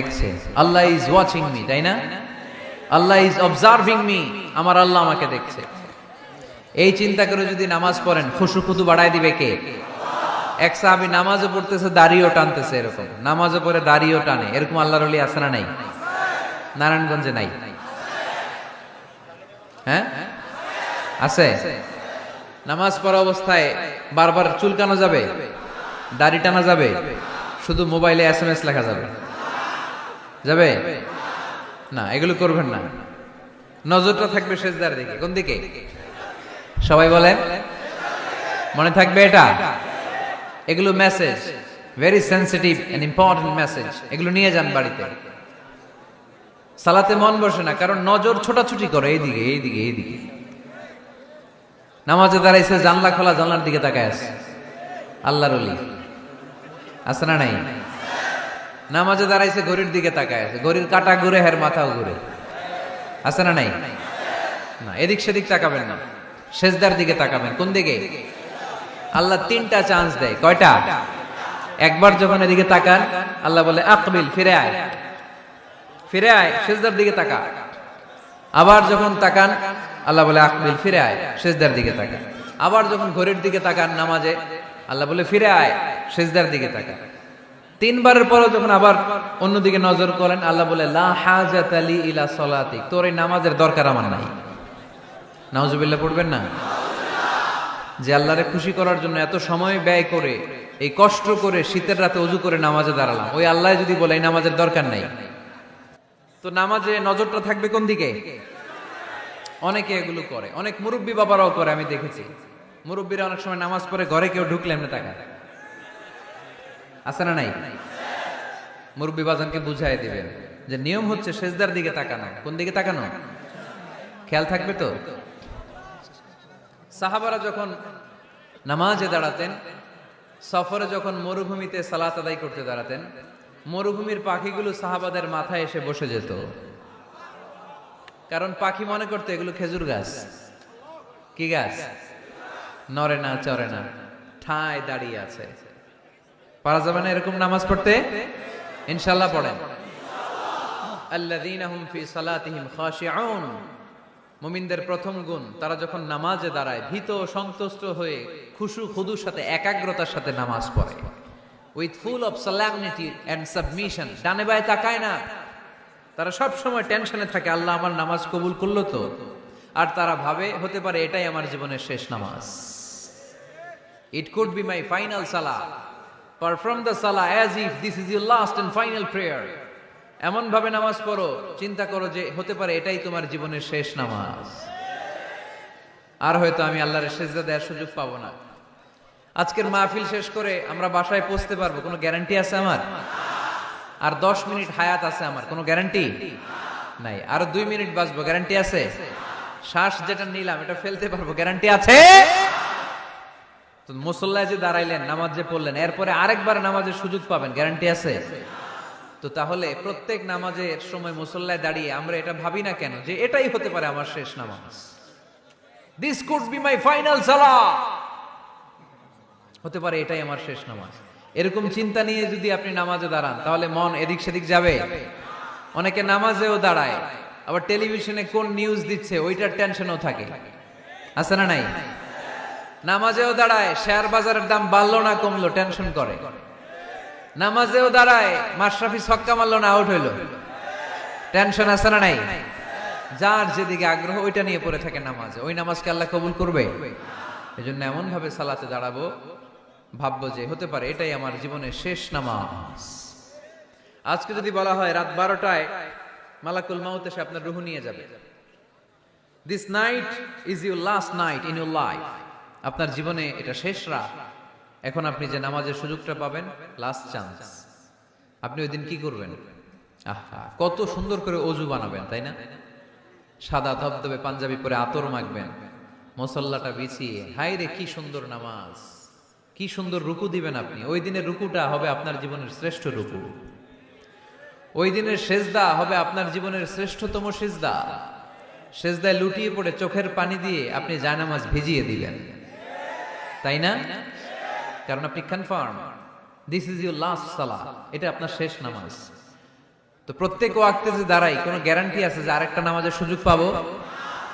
দেখছে। আল্লাহ is watching me তাই না? আল্লাহ ইজ অবজার্ভিং মি আমার আল্লাহ আমাকে দেখছে। এই চিন্তা করে যদি নামাজ পড়েন, খুশু খুদু দিবে কে? এক সাহাবি নামাজও পড়তেছে টানতেছে এরকম। নামাজও পড়ে টানে। এরকম আল্লাহর আছে না নাই? নারায়ণগঞ্জে নাই? হ্যাঁ? আছে? নামাজ পড়া অবস্থায় বারবার চুলকানো যাবে, দাড়ি টানা যাবে, শুধু মোবাইলে এস এম এস লেখা যাবে। যাবে? না, এগুলো করবেন না। নজরটা থাকবে শেষদার দিকে। কোন দিকে? সবাই বলেন। মনে থাকবে এটা? এগুলো message very sensitive and important message এগুলো নিয়ে যান বাড়িতে। সালাতে মন বসে না, কারণ নজর ছোটাছুটি করে এইদিকে এইদিকে এইদিকে। নামাজে দাঁড়াইছে, জানলা খোলা, জানলার দিকে তাকায় আছে। আল্লাহর আছে না নাই? নামাজে দাঁড়াইছে, ঘড়ির দিকে তাকায় আছে। ঘড়ির কাটা ঘুরে, হের মাথাও ঘুরে। আছে না নাই? না, এদিক সেদিক তাকাবেন না। শেষদার দিকে তাকাবেন। কোন দিকে? আল্লাহ তিনটা চান্স দেয়। কয়টা? একবার যখন এদিকে তাকান, আল্লাহ বলে, আকবিল, ফিরে আয়। ফিরে আয় শেষদার দিকে তাকা। আবার যখন তাকান, আল্লাহ বলে, আকবিল, ফিরে আয়। শেষদার দিকে তাকান আবার যখন ঘড়ির দিকে তাকান নামাজে, আল্লাহ বলে, ফিরে আয়। শেষদার দিকে তাকান তিনবারের পরে যখন আবার অন্যদিকে নজর করেন, আল্লাহ বলে ইলা সলাতিক, তোর এই নামাজের দরকার আমার নাই। নাউজুবিল্লাহ, পড়বেন না? যে আল্লাহরে খুশি করার জন্য এত সময় ব্যয় করে, এই কষ্ট করে শীতের রাতে অজু করে নামাজে দাঁড়ালাম, ওই আল্লাহ যদি বলে, এই নামাজের দরকার নাই। তো নামাজে নজরটা থাকবে কোন দিকে? অনেকে এগুলো করে, অনেক মুরব্বী বাবারাও করে, আমি দেখেছি। মুরব্বীরা অনেক সময় নামাজ পড়ে ঘরে কেউ ঢুকলে এমনি তাকায়। আছে না নাই? মুরব্বী বুঝাই দিবেন যে নিয়ম হচ্ছে সেজদার দিকে তাকানো। কোন দিকে তাকানো? খেয়াল থাকবে তো? সাহাবারা যখন নামাজে দাঁড়াতেন, সফরে যখন মরুভূমিতে সালাত আদায় করতে দাঁড়াতেন, মরুভূমির পাখিগুলো সাহাবাদের মাথায় এসে বসে যেত। কারণ পাখি মনে করতো এগুলো খেজুর গাছ। কি গাছ? নরে না চরে না। ঠায় দাঁড়িয়ে আছে। পারা যাবে না এরকম নামাজ পড়তে? ইনশাল্লাহ পড়েন। আল্লাযীনা হুম ফি সালাতিহিম খাশিউন। মুমিনদের প্রথম গুণ, তারা যখন নামাজে দাঁড়ায়, ভীত সন্তুষ্ট হয়ে খুশু খুদুর সাথে, একাগ্রতার সাথে নামাজ পড়ে। With full of solemnity and submission ডানে বায়ে তাকায় না। তারা সব সময় টেনশনে থাকে, আল্লাহ আমার নামাজ কবুল করল তো? আর তারা ভাবে, হতে পারে এটাই আমার জীবনের শেষ নামাজ। It could be my final সালা পারফর্ম দ্য সালা as if this is your last and final prayer এমন ভাবে নামাজ পড়ো, চিন্তা করো যে হতে পারে এটাই তোমার জীবনের শেষ নামাজ। আর হয়তো আমি আল্লাহরের সেজদা দেওয়ার সুযোগ পাবো না। আজকের মাহফিল শেষ করে আমরা বাসায় পৌঁছতে পারব, কোনো গ্যারান্টি আছে আমার? আর দশ মিনিট হায়াত আছে আমার, কোনো গ্যারান্টি? নাই। আর দুই মিনিট বাঁচবো, গ্যারান্টি আছে? শ্বাস যেটা নিলাম, এটা ফেলতে পারব, গ্যারান্টি আছে? তো মুসল্লায় যে দাঁড়াইলেন, নামাজ যে পড়লেন, এরপরে আরেকবার নামাজের সুযোগ পাবেন, গ্যারান্টি আছে? তো তাহলে প্রত্যেক নামাজের সময় মুসল্লায় দাঁড়িয়ে আমরা এটা ভাবি না কেন যে এটাই হতে পারে আমার শেষ নামাজ। This could be my final সালা হতে পারে এটাই আমার শেষ নামাজ। এরকম চিন্তা নিয়ে যদি আপনি নামাজে দাঁড়ান, তাহলে মন এদিক সেদিক যাবে? অনেকে নামাজেও দাঁড়ায়, আবার টেলিভিশনে কোন নিউজ দিচ্ছে, ওইটার টেনশনও থাকে। আছে না নাই? নামাজেও দাঁড়ায়, শেয়ার বাজারের দাম বাড়লো না কমলো, টেনশন করে। নামাজেও দাঁড়ায়, মাশরাফি ছক্কা মারলো না, আউট হইল। টেনশন আছে না নাই? যার যেদিকে আগ্রহ, ওইটা নিয়ে পড়ে থাকে নামাজে। ওই নামাজকে আল্লাহ কবুল করবে? এই জন্য এমন ভাবে সালাতে দাঁড়াবো, ভাববো যে হতে পারে, এটাই আমার জীবনের শেষ নামাজ। আজকে যদি বলা হয় রাত বারোটায় মালাকুল মাউত এসে আপনার রুহু নিয়ে যাবে। This night is your last night in your life আপনার জীবনে এটা শেষ রাত। এখন আপনি যে নামাজের সুযোগটা পাবেন লাস্ট চান্স আপনি ওই দিন কি করবেন? আহা, কত সুন্দর করে অজু বানাবেন, তাই না? সাদা ধবধবে পাঞ্জাবি পরে আতর মাখবেন, মসল্লাটা বিছিয়ে। হাই রে কি সুন্দর নামাজ। কি সুন্দর রুকু দিবেন আপনি। ওই দিনের রুকুটা হবে আপনার জীবনের শ্রেষ্ঠ রুকু। ওই দিনের সেজদা হবে আপনার জীবনের শ্রেষ্ঠতম সেজদা। সেজদায় লুটিয়ে পড়ে চোখের পানি দিয়ে আপনি জায়নামাজ ভিজিয়ে দিবেন তাই না? কারণ আপনি confirm this is your last সালা এটা আপনার শেষ নামাজ। তো প্রত্যেক ওয়াক্তে যে দাঁড়াই, কোনো গ্যারান্টি আছে যে আরেকটা নামাজের সুযোগ পাবো?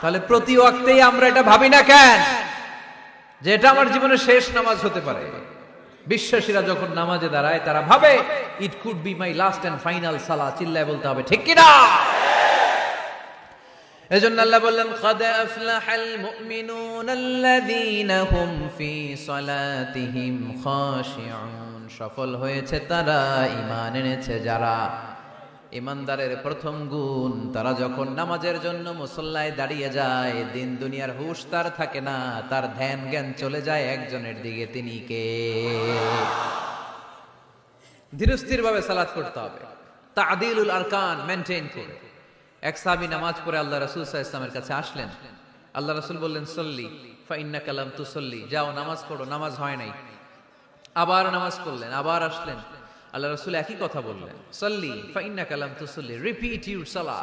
তাহলে প্রতি ওয়াক্তেই আমরা এটা ভাবি না কেন? যে এটা আমার জীবনের শেষ নামাজ হতে পারে। বিশ্বাসীরা যখন নামাজে দাঁড়ায়, তারা ভাবে it could be my last and final সালা চিল্লায় বলতে হবে, ঠিক কিনা? এজন্য আল্লাহ বললেন খাদে আফলাহাল মুমিনুন আল্লাযীনা হুম ফি সলাতিহিম খাশিউন। সফল হয়েছে তারা, ঈমান এনেছে যারা। ইমানদারের প্রথম গুণ, তারা যখন নামাজের জন্য মুসল্লায় দাঁড়িয়ে যায়, দিন দুনিয়ার হুশ তার থাকে না, তার ধ্যান জ্ঞান চলে যায় একজনের দিকে, তিনি কে? ধীরস্থির ভাবে সালাদ করতে হবে। তাদিলুল আরকান মেনটেন করে। এক সাহাবী নামাজ পড়ে আল্লাহ রাসূল ইসলামের কাছে আসলেন। আল্লাহ রাসূল বললেন, সল্লি ফাইন্না কালাম তুসল্লি। যাও, নামাজ পড়ো, নামাজ হয় নাই। আবার নামাজ পড়লেন, আবার আসলেন। আল্লাহ রাসূল একই কথা বললেন, সল্লি ফাইন্না কালাম তুসল্লি রিপিট ইউর সালাহ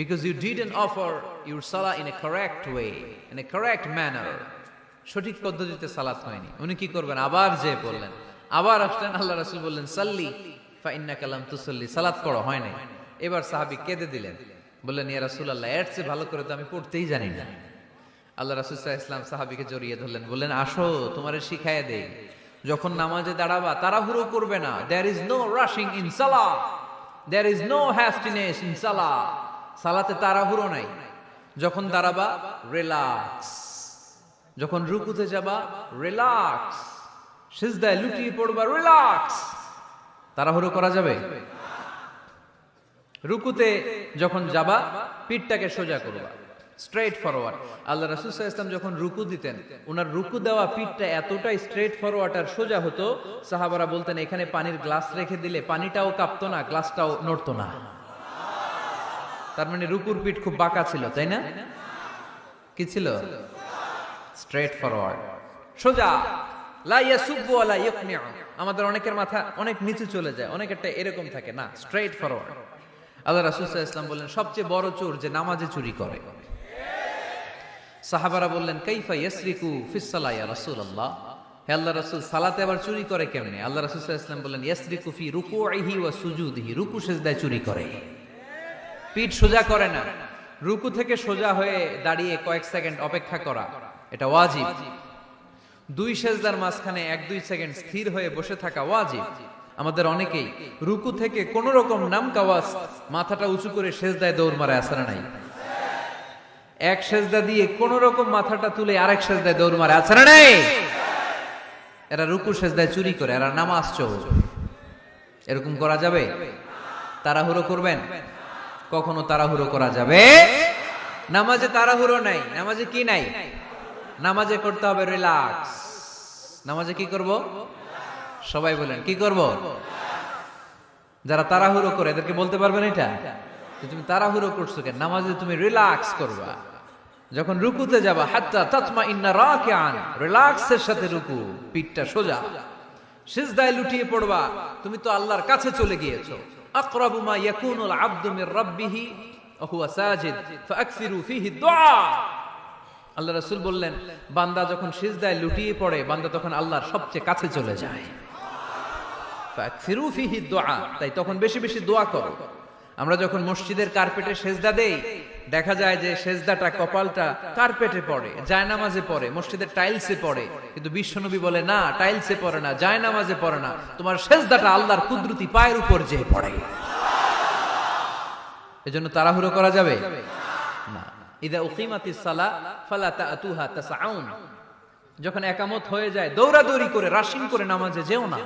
because you didn't offer your salah in a correct way, in a correct manner. সঠিক পদ্ধতিতে সালাত হয়নি। উনি কি করবেন? আবার যে বললেন আবার আসলেন, আল্লাহ রাসূল বললেন, সাল্লি ফাইন্না কালাম তুসল্লি। সালাত পড়ো হয় নাই। এবার সাহাবী কেঁদে দিলেন। বললেন, ইয়া রাসূলুল্লাহ, এর চেয়ে ভালো করে তো আমি পড়তেই জানি না। আল্লাহ রাসূল সাল্লাল্লাহু ইসলাম সাহাবীকে জড়িয়ে ধরলেন, বললেন, আসো, তোমারে শিখায় দেই, যখন নামাজে দাঁড়াবা, তাড়াহুড়ো করবে না। There is no rushing in Salah there is no hastiness in সালাহ সালাতে তাড়াহুড়ো নাই। যখন দাঁড়াবা রিল্যাক্স যখন রুকুতে যাবা রিল্যাক্স সিজদায় লুটিয়ে পড়বা রিল্যাক্স তাড়াহুড়ো করা যাবে? রুকুতে যখন যাবা, পিঠটাকে সোজা করবা। স্ট্রেট ফরওয়ার্ড আল্লাহ রাসূল ওয়াসাল্লাম যখন রুকু দিতেন ওনার রুকু দেওয়া পিঠটা এতটাই স্ট্রেট ফরওয়ার্ড আর সোজা হতো, সাহাবারা বলতেন, এখানে পানির গ্লাস রেখে দিলে পানিটাও কাঁপতো না গ্লাসটাও নড়তো না। তার মানে রুকুর পিঠ খুব বাঁকা ছিল, তাই না? কি ছিল? স্ট্রেট ফরওয়ার্ড সোজা। আমাদের অনেকের মাথা অনেক নিচু চলে যায়, অনেকেরটা এরকম থাকে, না স্ট্রেট ফরওয়ার্ড আল্লাহ রাসূল আলাইহি ওয়াসাল্লাম বললেন, সবচেয়ে বড় চোর যে নামাজে চুরি করে। সাহাবারা বললেন, কাইফা ইয়াসরিকু ফিস সালাহ ইয়া রাসূলুল্লাহ? হে আল্লাহ রাসূল, সালাতে আবার চুরি করে কেমনে? আল্লাহ রাসূল আলাইহি ওয়াসাল্লাম বললেন, ইয়াসরিকু ফি রুকুইহি ওয়া সুজুদিহি। রুকু সেজদায় চুরি করে। পিঠ সোজা করে না। রুকু থেকে সোজা হয়ে দাঁড়িয়ে কয়েক সেকেন্ড অপেক্ষা করা, এটা ওয়াজিব। দুই সেজদার মাঝখানে এক দুই সেকেন্ড স্থির হয়ে বসে থাকা ওয়াজিব। আমাদের অনেকেই রুকু থেকে কোন রকম নাম কাওয়াজ মাথাটা উঁচু করে সেজদায় দৌড় মারে, আসরা নাই। এক সেজদা দিয়ে কোন রকম মাথাটা তুলে আরেক সেজদায় দৌড় মারে আছে নাই। এরা রুকু সেজদায় চুরি করে, এরা নামাজ চোর। এরকম করা যাবে? তাড়াহুড়ো করবেন? কখনো তাড়াহুড়ো করা যাবে? নামাজে তাড়াহুড়ো নাই, নামাজে কি নাই? নামাজে করতে হবে রিল্যাক্স। নামাজে কি করব? সবাই বলেন, কি করব? যারা তাড়াহুড়ো করে, এদেরকে বলতে পারবেন এটা? তুমি তাড়াহুড়ো করছ কেন? নামাজে তুমি রিল্যাক্স করবা। যখন রুকুতে যাবা, হাত্তা তাতমা ইন্না রাকিআন রিল্যাক্সের সাথে রুকু, পিঠটা সোজা। সিজদায় লুটিয়ে পড়বা, তুমি তো আল্লাহর কাছে চলে গিয়েছো। আকরাবু মা ইয়াকুনুল আবদু মির রাব্বিহি ওয়া সাজিদ ফাকসিরু ফিহি দুআ আল্লাহ রাসূল বললেন, বান্দা যখন সিজদায় লুটিয়ে পড়ে, বান্দা তখন আল্লাহর সবচেয়ে কাছে চলে যায়। তাই তখন বেশি বেশি দোয়া করো। আমরা যখন মসজিদের কার্পেটে সেজদা দেই, দেখা যায় যে সেজদাটা কপালটা কার্পেটে পড়ে, জায়নামাজে পড়ে, মসজিদের টাইলসে পড়ে। কিন্তু বিশ্বনবী বলে, না, টাইলসে পড়ে না, জায়নামাজে পড়ে না, তোমার সেজদাটা আল্লাহর কুদরতি পায়ের উপর যে পড়ে। এজন্য তাড়াহুড়ো করা যাবে? না। ইদা উকিমাতিস সালা, ফালা তাআতুহা তাসআউন যখন একামত হয়ে যায়, দৌড়াদৌড়ি করে রাশিং করে নামাজে যেও না।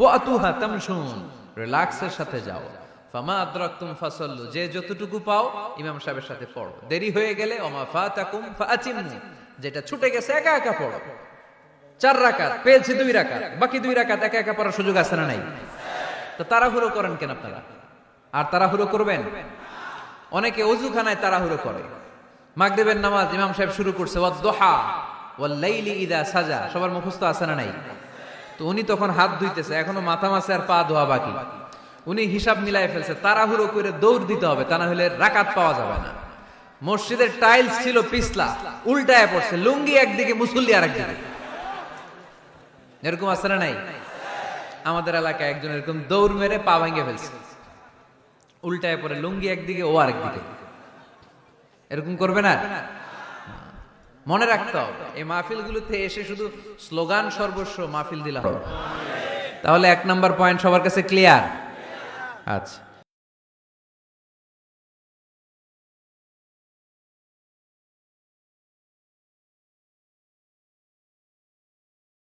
ওয়া আতুহা তামশুন, রিল্যাক্সের সাথে যাও। ফামা আদরাকতুম ফাসাল্লু, যে যতটুকু পাও ইমাম সাহেবের সাথে পড়ো। দেরি হয়ে গেলে ওমা ফাতাকুম ফাআতিমু, যেটা ছুটে গেছে একা একা পড়ো। চার রাকাত, পেয়েছি দুই রাকাত, বাকি দুই রাকাত একা একা পড়ার সুযোগ আছে না নাই? তো তাড়াহুড়ো করেন কেন আপনারা? আর তাড়াহুড়ো করবেন? অনেকে অজুখানায় তাড়াহুড়ো করে। মাগরিবের নামাজ ইমাম সাহেব শুরু করছে, ওয়াদ-দুহা, ওয়াল-লাইলি ইদা সাজা, সবার মুখস্থ আছে না নাই? তো উনি তখন হাত ধুইতেছে, এখনও মাথা মাসে আর পা ধোয়া বাকি। উনি হিসাব মিলাই ফেলছে, তাড়াহুড়ো করে দৌড় দিতে হবে, তা না হলে রাকাত পাওয়া যাবে না। মসজিদের টাইলস ছিল পিছলা, উল্টায় পড়ছে, লুঙ্গি একদিকে, মুসল্লি আর একদিকে এরকম না নাই? আমাদের এলাকায় একজন এরকম দৌড় মেরে পা ভেঙে ফেলছে। উল্টায় পরে লুঙ্গি একদিকে, ও আরেকদিকে। এরকম করবে না? মনে রাখতে হবে এই মাহফিল গুলোতে এসে শুধু স্লোগান সর্বস্ব মাহফিল দিলাম। তাহলে এক নম্বর পয়েন্ট সবার কাছে ক্লিয়ার আচ্ছা।